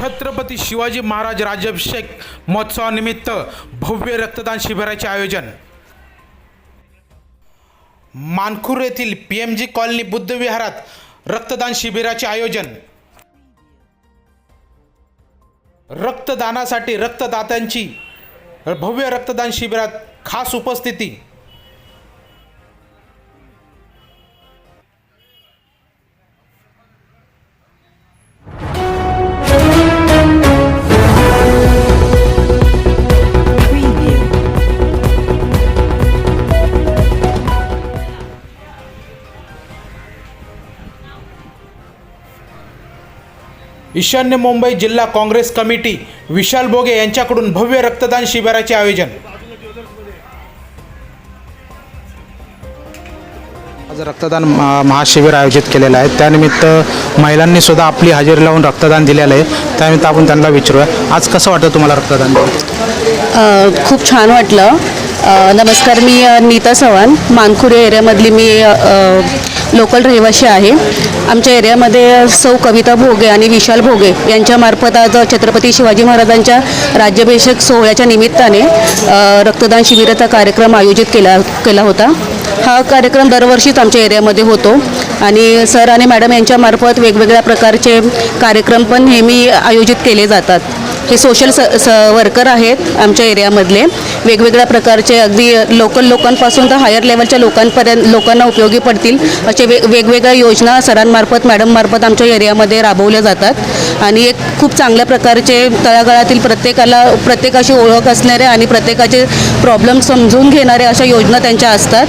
छत्रपती शिवाजी महाराज राज्याभिषेक महोत्सवानिमित्त भव्य रक्तदान शिबिराचे आयोजन. मानखुर येथील पी एम जी कॉलनी बुद्धविहारात रक्तदान शिबिराचे आयोजन. रक्तदानासाठी रक्तदात्यांची भव्य रक्तदान शिबिरात खास उपस्थिती. ईशान्य मुंबई जिल्हा काँग्रेस कमिटी विशाल बोगे यांच्याकडून भव्य रक्तदान शिबिराचे आयोजन. आज रक्तदान म- महाशिबिर आयोजित केलेलं आहे. त्यानिमित्त महिलांनी सुद्धा आपली हजेरी लावून रक्तदान दिलेलं आहे. त्यानिमित्त आपण त्यांना विचारूया. आज कसं वाटतं तुम्हाला रक्तदान खूप छान वाटलं. नमस्कार मी नीता चव्हाण. मानखुरे एरियामधली मी लोकल रहिवासी आहे. आमच्या एरियामध्ये सौ कविता भोगे आणि विशाल भोगे यांच्यामार्फत आज छत्रपती शिवाजी महाराजांच्या राज्याभिषेक सोहळ्याच्या निमित्ताने रक्तदान शिबिराचा कार्यक्रम आयोजित केला केला होता. हा कार्यक्रम दरवर्षीच आमच्या एरियामध्ये होतो आणि सर आणि मॅडम यांच्यामार्फत वेगवेगळ्या प्रकारचे कार्यक्रम पण नेहमी आयोजित केले जातात. हे सोशल स स वर्कर आहेत आमच्या एरियामधले वेगवेगळ्या प्रकारचे अगदी लोकल लोकांपासून तर हायर लेवलच्या लोकांपर्यंत लोकांना उपयोगी पडतील असे वे वेगवेगळ्या योजना सरांमार्फत मॅडममार्फत आमच्या एरियामध्ये राबवल्या जातात. आणि एक खूप चांगल्या प्रकारचे तळागाळातील प्रत्येकाला प्रत्येकाशी ओळख असणारे आणि प्रत्येकाचे प्रॉब्लेम समजून घेणारे अशा योजना त्यांच्या असतात.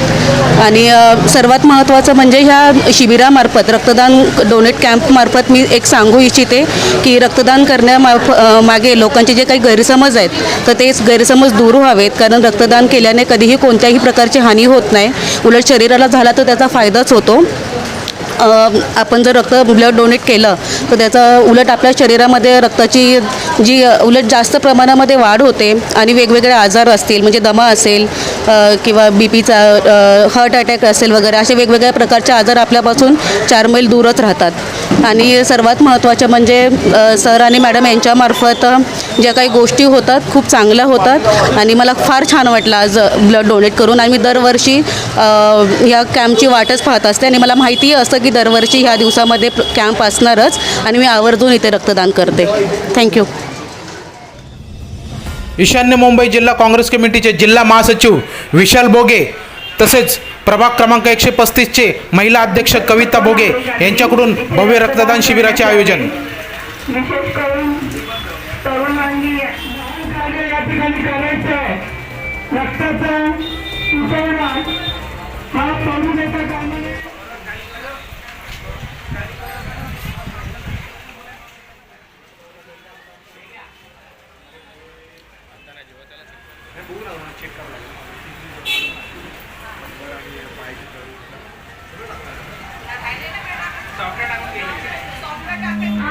आणि सर्वात महत्त्वाचं म्हणजे ह्या शिबिरामार्फत रक्तदान डोनेट कॅम्पमार्फत मी एक सांगू इच्छिते की रक्तदान करण्यामार्फ मागे लोकांचे जे काही गैरसमज आहेत तर तेच गैरसमज दूर व्हावेत. कारण रक्तदान केल्याने कधीही कोणत्याही प्रकारची हानी होत नाही. उलट शरीराला झाला तर त्याचा फायदाच होतो. आपण जर रक्त ब्लड डोनेट केलं तर त्याचा उलट आपल्या शरीरामध्ये रक्ताची जी उलट जास्त प्रमाणामध्ये वाढ होते आणि वेगवेगळे आजार असतील म्हणजे दमा असेल किंवा बी पीचा हार्ट अटॅक असेल वगैरे असे वेगवेगळ्या प्रकारचे आजार आपल्यापासून चार मैल दूरच राहतात. आणि सर्वात महत्त्वाचं म्हणजे सर आणि मॅडम यांच्यामार्फत ज्या काही गोष्टी होतात खूप चांगल्या होतात. आणि मला फार छान वाटलं आज ब्लड डोनेट करून. आणि मी दरवर्षी ह्या कॅम्पची वाटच पाहत असते. आणि मला माहितीही असतं की दरवर्षी ह्या दिवसामध्ये कॅम्प असणारच. आणि मी आवर्जून इथे रक्तदान करते. थँक्यू ईशान्य मुंबई जिल्हा काँग्रेस कमिटीचे जिल्हा महासचिव विशाल बोगे तसेच प्रभाग क्रमांक एकशे पस्तीसचे महिला अध्यक्ष कविता भोगे यांच्याकडून भव्य रक्तदान शिबिराचे आयोजन. विशेष करून तरुणांनी या ठिकाणी करायचं रक्ताचा हा करू देता का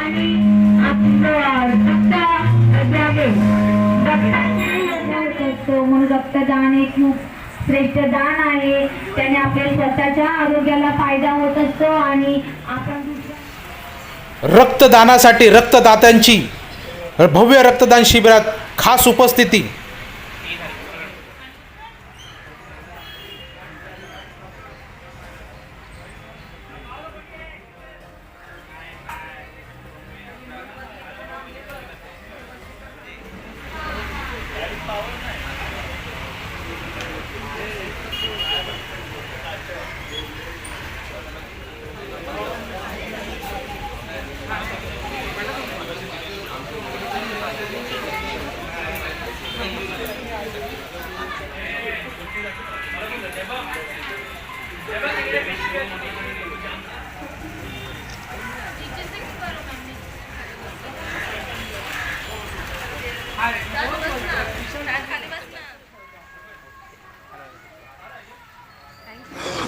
आणि आपलं रक्त द्यावे म्हणून रक्तदान हे खूप श्रेष्ठ दान आहे. त्याने आपल्या स्वतःच्या आरोग्याला फायदा होत असतो आणि आपण रक्तदानासाठी रक्तदात्यांची भव्य रक्तदान शिबिरात खास उपस्थिती.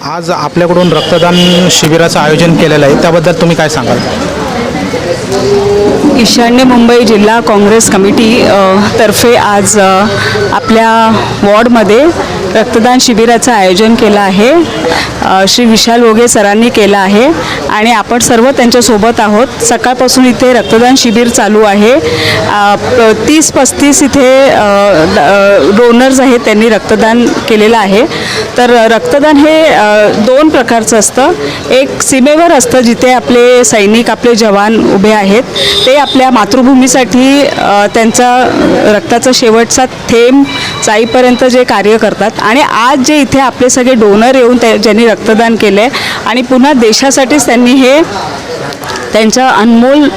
आज आपल्याकडून रक्तदान शिबिराचं आयोजन केलेलं आहे. त्याबद्दल तुम्ही काय सांगाल? ईशान्य मुंबई जिल्हा काँग्रेस कमिटी तर्फे आज आपल्या वॉर्डमध्ये रक्तदान शिबिराचं आयोजन केलं आहे. श्री विशाल वोगे सरांनी केलं आहे आणि आपण सर्व त्यांच्यासोबत आहोत. सकाळपासून इथे रक्तदान शिबिर चालू आहे. तीस पस्तीस इथे डोनर्स आहेत त्यांनी रक्तदान केलेलं आहे. तर रक्तदान हे दोन प्रकारचं असतं. एक सीमेवर असतं जिथे आपले सैनिक आपले जवान उभे आहेत. ते आपल्या मातृभूमीसाठी त्यांचा रक्ताचा शेवटचा थेंब जाईपर्यंत जे कार्य करतात. आणि आज जे इथे आपले सगळे डोनर येऊन त्या ज्यांनी रक्तदान केलं आहे आणि पुन्हा देशासाठीच त्यांनी हे त्यांचा अनमोल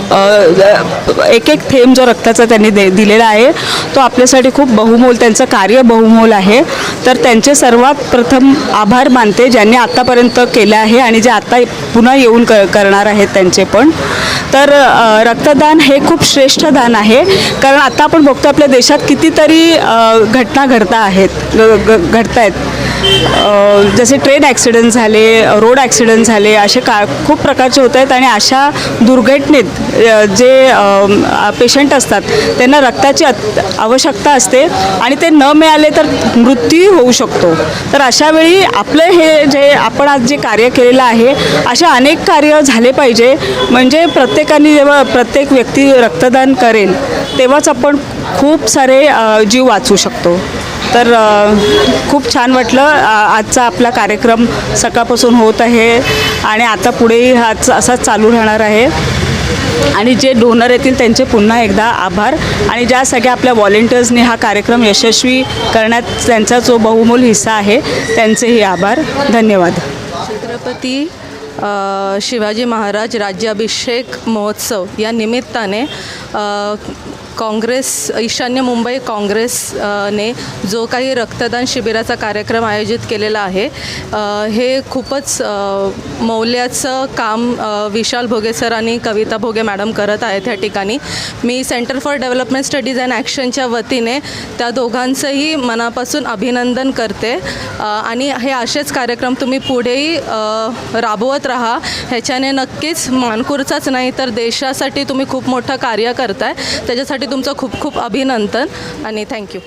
एक एक थेंब जो रक्ताचा त्यांनी दे दिलेला आहे तो आपल्यासाठी खूप बहुमोल त्यांचं कार्य बहुमोल आहे. तर त्यांचे सर्वात प्रथम आभार मानते ज्यांनी आत्तापर्यंत केलं आहे आणि जे आत्ता पुन्हा येऊन क करणार आहेत त्यांचे पण. तर रक्तदान हे खूप श्रेष्ठ दान आहे. कारण आता आपण बघतो आपल्या देशात कितीतरी घटना घडता आहेत घडत आहेत जसे ट्रेन ॲक्सिडेंट झाले रोड ॲक्सिडेंट झाले असे का खूप प्रकारचे होत आहेत आणि अशा दुर्घटनेत जे पेशंट असतात त्यांना रक्ताची आवश्यकता असते आणि ते न मिळाले तर मृत्यूही होऊ शकतो. तर अशा वेळी आपलं हे जे आपण आज जे कार्य केलेलं आहे अशा अनेक कार्य झाले पाहिजे. म्हणजे प्रत्येकाने जेव्हा प्रत्येक व्यक्ती रक्तदान करेल तेव्हाच आपण खूप सारे जीव वाचू शकतो. तर खूप छान वाटलं. आजचा आपला कार्यक्रम सकाळपासून होत आहे आणि आता पुढेही हाच असाच चालू राहणार आहे. आणि जे डोनर येतील त्यांचे पुन्हा एकदा आभार. आणि ज्या सगळ्या आपल्या व्हॉलेंटियर्सनी हा कार्यक्रम यशस्वी करण्यात त्यांचा जो बहुमोल हिस्सा आहे त्यांचेही आभार. धन्यवाद. छत्रपती शिवाजी महाराज राज्याभिषेक महोत्सव या निमित्ताने काँग्रेस ईशान्य मुंबई काँग्रेसने जो काही रक्तदान शिबिराचा कार्यक्रम आयोजित केलेला आहे हे खूपच मौल्याचं काम विशाल भोगे सर आणि कविता भोगे मॅडम करत आहेत या ठिकाणी. मी centre for development studies and ॲक्शनच्या वतीने त्या दोघांचंही मनापासून अभिनंदन करते. आणि हे असेच कार्यक्रम तुम्ही पुढेही राबवत राहा. ह्याच्याने नक्कीच मानकूरचाच नाही तर देशासाठी तुम्ही खूप मोठं कार्य करताय. त्याच्यासाठी तुमचं खूप खूप अभिनंदन आणि थँक्यू